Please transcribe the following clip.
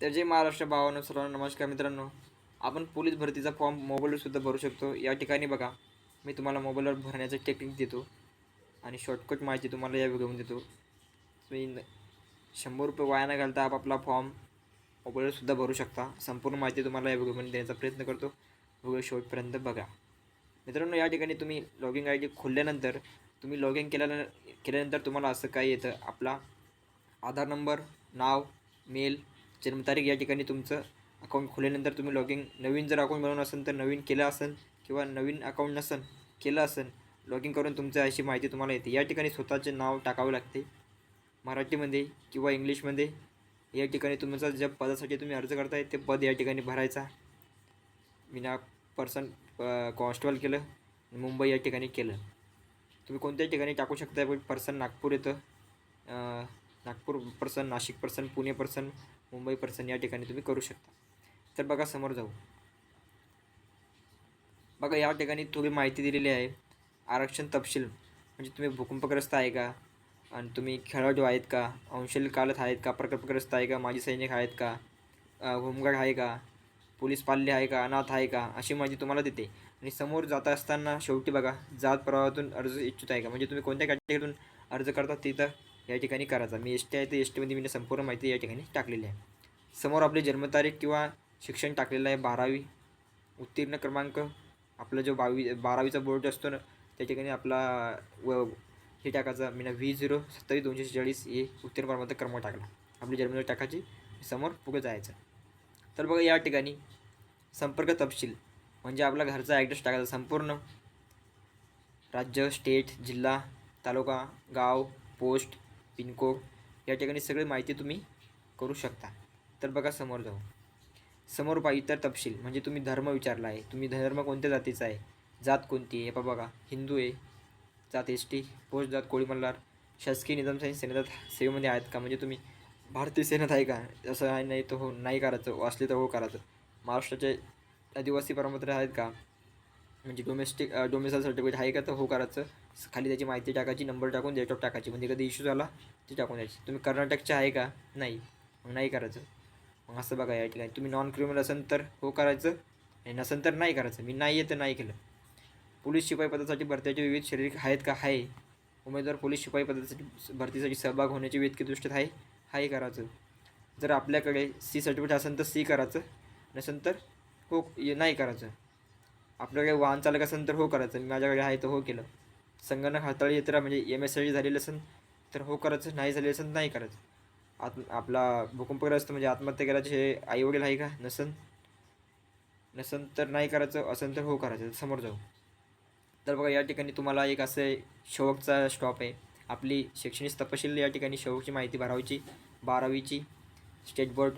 तर महाराष्ट्र भावानो सर्वांना नमस्कार मित्रांनो. आपण पोलीस भरतीचा फॉर्म मोबाईलवरसुद्धा भरू शकतो. या ठिकाणी बघा मी तुम्हाला मोबाईलवर भरण्याचं टेक्निक देतो आणि शॉर्टकट माहिती तुम्हाला या व्हिडिओमध्ये देतो. तुम्ही शंभर रुपये वाया न घालता आपापला फॉर्म मोबाईलवरसुद्धा भरू शकता. संपूर्ण माहिती तुम्हाला या व्हिडिओमध्ये देण्याचा प्रयत्न करतो. व्हिडिओ शेवटपर्यंत बघा. मित्रांनो या ठिकाणी तुम्ही लॉगिंग आय डी खोलल्यानंतर तुम्ही लॉग इन केल्या केल्यानंतर तुम्हाला असं काय येतं. आपला आधार नंबर नाव मेल जन्मतारीख या ठिकाणी तुमचं अकाउंट खोलल्यानंतर तुम्ही लॉग इन नवीन जर अकाउंट बनवून असेल तर नवीन केलं असेल किंवा नवीन अकाउंट नसेल केलं असेल लॉग इन करून तुमचं अशी माहिती तुम्हाला येते. या ठिकाणी स्वतःचे नाव टाकावे लागते. मराठीमध्ये किंवा इंग्लिशमध्ये या ठिकाणी तुमचा ज्या पदासाठी तुम्ही अर्ज करताय ते पद या ठिकाणी भरायचा. विना पर्सन कॉन्स्टेबल केलं मुंबई या ठिकाणी केलं. तुम्ही कोणत्याही ठिकाणी टाकू शकता पण पर्सन नागपूर येतं. Nagpur person Nashik person Pune person Mumbai person या ठिकाणी तुम्ही करू शकता. तर बघा समोर जाऊ. बघा या ठिकाणी थोडी माहिती दिलेली आहे. आरक्षण तपशील. म्हणजे तुम्ही भूकंपग्रस्त आहे का? आणि तुम्ही खेळाडू आहेत का? अंशकालत आहेत का? प्रकल्पग्रस्त आहे का? माजी सैनिक आहेत का? होमगार्ड आहे का? पोलीस पाल्य आहे का? अनाथ आहे का? अशी माहिती तुम्हाला देते. आणि समोर जात असताना शेवटी बघा जात प्रवाहातून अर्ज इच्छुक आहे का? म्हणजे तुम्ही कोणत्या कॅटेगरीतून अर्ज करता तिथं या ठिकाणी करायचा. मी एस टी आहे तर एस टीमध्ये मी संपूर्ण माहिती या ठिकाणी टाकलेली आहे. समोर आपली जन्मतारीख किंवा शिक्षण टाकलेलं आहे बारावी. उत्तीर्ण क्रमांक आपला जो बावी बारावीचा बोर्ड असतो ना त्या ठिकाणी आपला व हे टाकायचं. मी व्ही झिरो सत्तावीस दोनशे चाळीस हे उत्तीर्ण क्रमांक क्रमांक टाकला. आपली जन्मतारीख टाकायची समोर पुढे जायचं. तर बघा या ठिकाणी संपर्क तपशील म्हणजे आपला घरचा ॲड्रेस टाकायचा संपूर्ण. राज्य स्टेट जिल्हा तालुका गाव पोस्ट पिनकोड या ठिकाणी सगळी माहिती तुम्ही करू शकता. तर बघा समोर जाऊ समोर पहा इतर तपशील. म्हणजे तुम्ही धर्म विचारला आहे. तुम्ही धर्म कोणत्या जातीचा आहे? जात कोणती आहे? पा बघा. हिंदू आहे. जात एस टी पोस्ट जात कोळी मल्हार. शासकीय निजामशाही सेनेत सेवेमध्ये आहेत का? म्हणजे तुम्ही भारतीय सेनेत आहे का? असं आहे नाही तर हो नाही करायचं. असले तर हो करायचं. महाराष्ट्राचे आदिवासी प्रमाणपत्र आहेत का? म्हणजे डोमेस्टिक डोमेसाईल सर्टिफिकेट आहे का तर हो करायचं. खाली त्याची माहिती टाकायची नंबर टाकून डेट ऑफ टाकायची. म्हणजे कधी इश्यू झाला ते टाकून द्यायची. तुम्ही कर्नाटकचे आहे का? नाही. मग नाही करायचं. मग असं बघा या ठिकाणी. तुम्ही नॉन क्रिमिनल असेल तर हो करायचं. आणि नसेल तर नाही करायचं. मी नाही आहे तर नाही केलं. पोलीस शिपाई पदासाठी भरतीचे विविध शारीरिक आहेत का? आहे. उमेदवार पोलीस शिपाई पदासाठी भरतीसाठी सहभाग होण्याची विविध दृष्टीत आहे. हाही करायचं. जर आपल्याकडे सी सर्टिफिकेट असेल तर सी करायचं. नसेल तर हो ये- नाही करायचं. आपल्याकडे वाहन चालक असेल तर हो करायचं. मी माझ्याकडे आहे तर हो केलं. संगणक हाताळी तर म्हणजे एम एस सी झालेलं असेल तर हो करायचं. नाही झालेलं असेल नाही करायचं. आत्म आपला भूकंपग्रस्त म्हणजे आत्महत्या करायचे हे आईवडील आहे का? नसन नसन तर नाही करायचं. असेल तर हो करायचं. समोर जाऊ. तर बघा या ठिकाणी तुम्हाला एक असं शेवटचा स्टॉप आहे. आपली शैक्षणिक तपशील या ठिकाणी शेवटची माहिती भरावीची बारावीची. State board